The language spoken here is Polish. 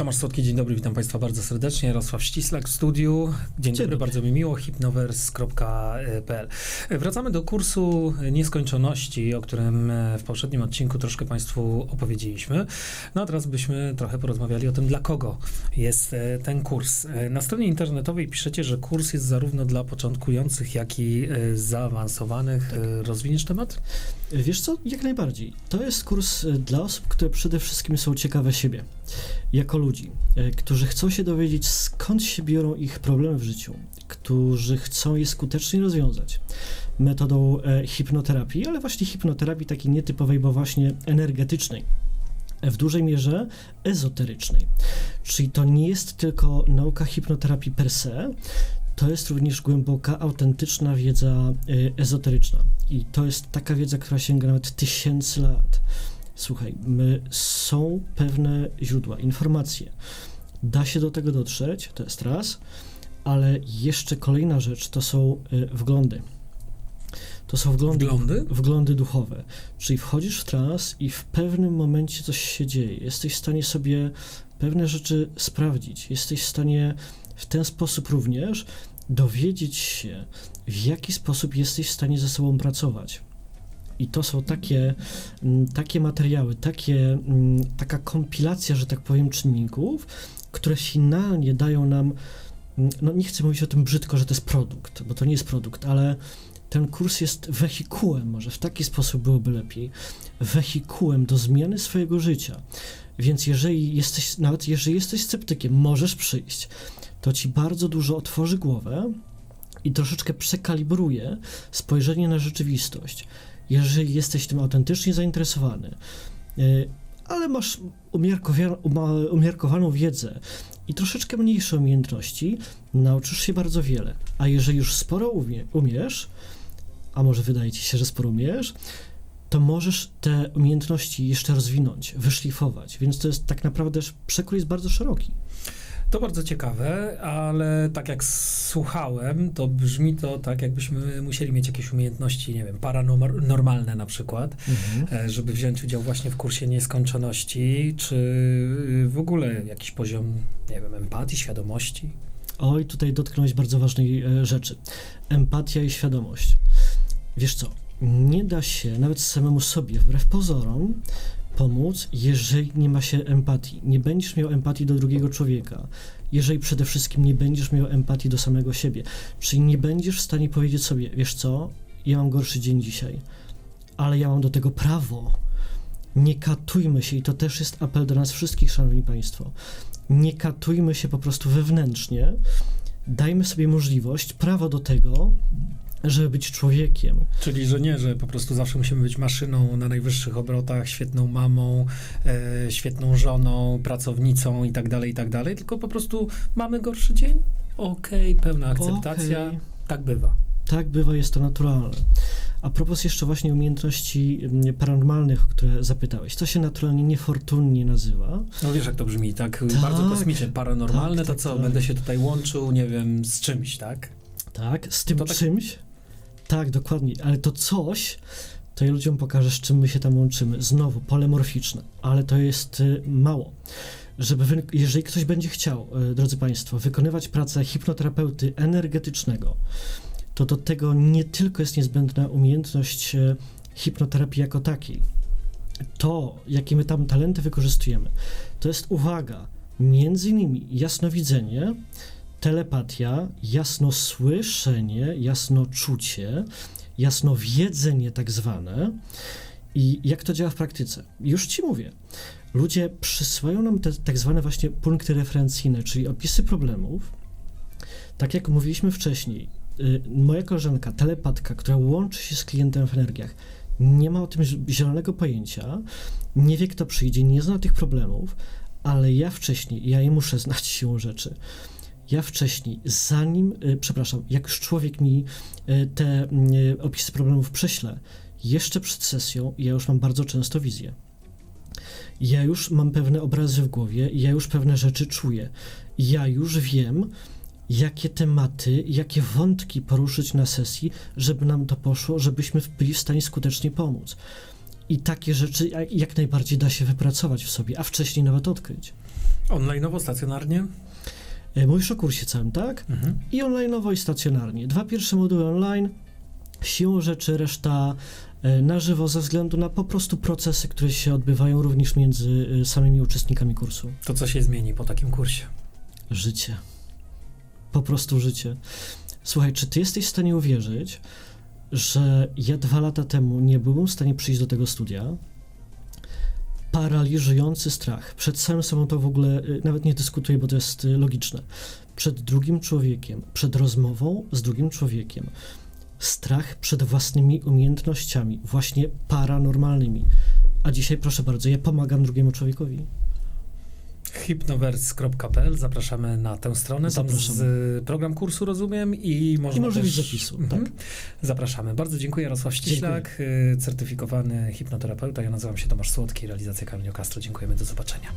Tomasz Słodki, dzień dobry, witam Państwa bardzo serdecznie. Jarosław Ścislak w studiu. Dzień, dobry, dobry. bardzo mi miło, hipnowers.pl. Wracamy do kursu nieskończoności, o którym e, w poprzednim odcinku troszkę Państwu opowiedzieliśmy. No a teraz byśmy trochę porozmawiali o tym, dla kogo jest e, ten kurs. E, Na stronie internetowej piszecie, że kurs jest zarówno dla początkujących, jak i zaawansowanych. E, Rozwiniesz temat? Wiesz co, jak najbardziej. To jest kurs dla osób, które przede wszystkim są ciekawe siebie, jako ludzi, e, którzy chcą się dowiedzieć, skąd się biorą ich problemy w życiu, którzy chcą je skutecznie rozwiązać metodą e, hipnoterapii, ale właśnie hipnoterapii takiej nietypowej, bo właśnie energetycznej. W dużej mierze ezoterycznej. Czyli to nie jest tylko nauka hipnoterapii per se, to jest również głęboka, autentyczna wiedza ezoteryczna. I to jest taka wiedza, która sięga nawet tysięcy lat. Słuchaj, my, są pewne źródła, informacje. Da się do tego dotrzeć, to jest raz, ale jeszcze kolejna rzecz to są y, wglądy. To są wglądy, Wglądy? wglądy duchowe. Czyli wchodzisz w trans i w pewnym momencie coś się dzieje. Jesteś w stanie sobie pewne rzeczy sprawdzić. Jesteś w stanie w ten sposób również dowiedzieć się, w jaki sposób jesteś w stanie ze sobą pracować. I to są takie, mm, takie materiały, takie, mm, taka kompilacja, że tak powiem, czynników, które finalnie dają nam, mm, no nie chcę mówić o tym brzydko, że to jest produkt, bo to nie jest produkt, ale ten kurs jest wehikułem, może w taki sposób byłoby lepiej, wehikułem do zmiany swojego życia. Więc jeżeli jesteś, nawet jeżeli jesteś sceptykiem, możesz przyjść. To ci bardzo dużo otworzy głowę i troszeczkę przekalibruje spojrzenie na rzeczywistość. Jeżeli jesteś tym autentycznie zainteresowany, y, ale masz umiarkowaną wiedzę i troszeczkę mniejsze umiejętności, nauczysz się bardzo wiele. A jeżeli już sporo umie- umiesz, a może wydaje ci się, że sporo umiesz, to możesz te umiejętności jeszcze rozwinąć, wyszlifować. Więc to jest tak naprawdę przekrój jest bardzo szeroki. To bardzo ciekawe, ale tak jak słuchałem, to brzmi to tak, jakbyśmy musieli mieć jakieś umiejętności, nie wiem, paranormalne na przykład, e, żeby wziąć udział właśnie w kursie nieskończoności, czy w ogóle jakiś poziom, nie wiem, empatii, świadomości. Oj, tutaj dotknąłeś bardzo ważnej e, rzeczy. Empatia i świadomość. Wiesz co, nie da się nawet samemu sobie, wbrew pozorom, pomóc, jeżeli nie ma się empatii. Nie będziesz miał empatii do drugiego człowieka, jeżeli przede wszystkim nie będziesz miał empatii do samego siebie. Czyli nie będziesz w stanie powiedzieć sobie, wiesz co, ja mam gorszy dzień dzisiaj, ale ja mam do tego prawo. Nie katujmy się, i to też jest apel do nas wszystkich, szanowni państwo. Nie katujmy się po prostu wewnętrznie. Dajmy sobie możliwość, prawo do tego, żeby być człowiekiem. Czyli, że nie, że po prostu zawsze musimy być maszyną na najwyższych obrotach, świetną mamą, e, świetną żoną, pracownicą i tak dalej, i tak dalej, tylko po prostu mamy gorszy dzień? Okej, pełna akceptacja, Okej. tak bywa. Tak bywa, jest to naturalne. A propos jeszcze właśnie umiejętności mm, paranormalnych, o które zapytałeś, to się naturalnie niefortunnie nazywa. No wiesz, jak to brzmi, tak, Tak, bardzo kosmicznie, paranormalne, tak, to tak, co, tak. będę się tutaj łączył, nie wiem, z czymś, tak? Tak, z tym To tak- czymś. Tak, dokładnie, ale to coś, to ja ludziom pokażę, z czym my się tam łączymy. Znowu, polemorficzne, ale to jest y, mało. Żeby jeżeli ktoś będzie chciał, y, drodzy Państwo, wykonywać pracę hipnoterapeuty energetycznego, to do tego nie tylko jest niezbędna umiejętność y, hipnoterapii jako takiej. To, jakie my tam talenty wykorzystujemy, to jest uwaga, między innymi jasnowidzenie, telepatia, jasnosłyszenie, jasnoczucie, jasnowiedzenie tak zwane. I jak to działa w praktyce? Już ci mówię. Ludzie przysyłają nam te tak zwane właśnie punkty referencyjne, czyli opisy problemów. Tak jak mówiliśmy wcześniej, y, moja koleżanka, telepatka, która łączy się z klientem w energiach, nie ma o tym zi- zielonego pojęcia, nie wie kto przyjdzie, nie zna tych problemów, ale ja wcześniej, ja jej muszę znać siłą rzeczy. Ja wcześniej, zanim, y, przepraszam, jak już człowiek mi y, te y, opisy problemów prześle, jeszcze przed sesją, ja już mam bardzo często wizję. Ja już mam pewne obrazy w głowie, ja już pewne rzeczy czuję. Ja już wiem, jakie tematy, jakie wątki poruszyć na sesji, żeby nam to poszło, żebyśmy byli w stanie skutecznie pomóc. I takie rzeczy jak najbardziej da się wypracować w sobie, a wcześniej nawet odkryć. Online'owo, stacjonarnie? E, Mówisz o kursie całym, tak? Mhm. I online'owo, i stacjonarnie. Dwa pierwsze moduły online, siłą rzeczy reszta e, na żywo ze względu na po prostu procesy, które się odbywają również między e, samymi uczestnikami kursu. To co się zmieni po takim kursie? Życie. Po prostu życie. Słuchaj, czy ty jesteś w stanie uwierzyć, że ja dwa lata temu nie byłem w stanie przyjść do tego studia? Paraliżujący strach. Przed samym sobą to w ogóle y, nawet nie dyskutuję, bo to jest y, logiczne. Przed drugim człowiekiem, przed rozmową z drugim człowiekiem. Strach przed własnymi umiejętnościami, właśnie paranormalnymi. A dzisiaj, proszę bardzo, ja pomagam drugiemu człowiekowi. Hypnoverse.pl, zapraszamy na tę stronę. Tam z, program kursu rozumiem i można I możliwość też... zapisu, Mhm. tak. Zapraszamy. Bardzo dziękuję. Jarosław Ściślak, y, certyfikowany hipnoterapeuta. Ja nazywam się Tomasz Słodki, realizacja Kamil Castro. Dziękujemy, do zobaczenia.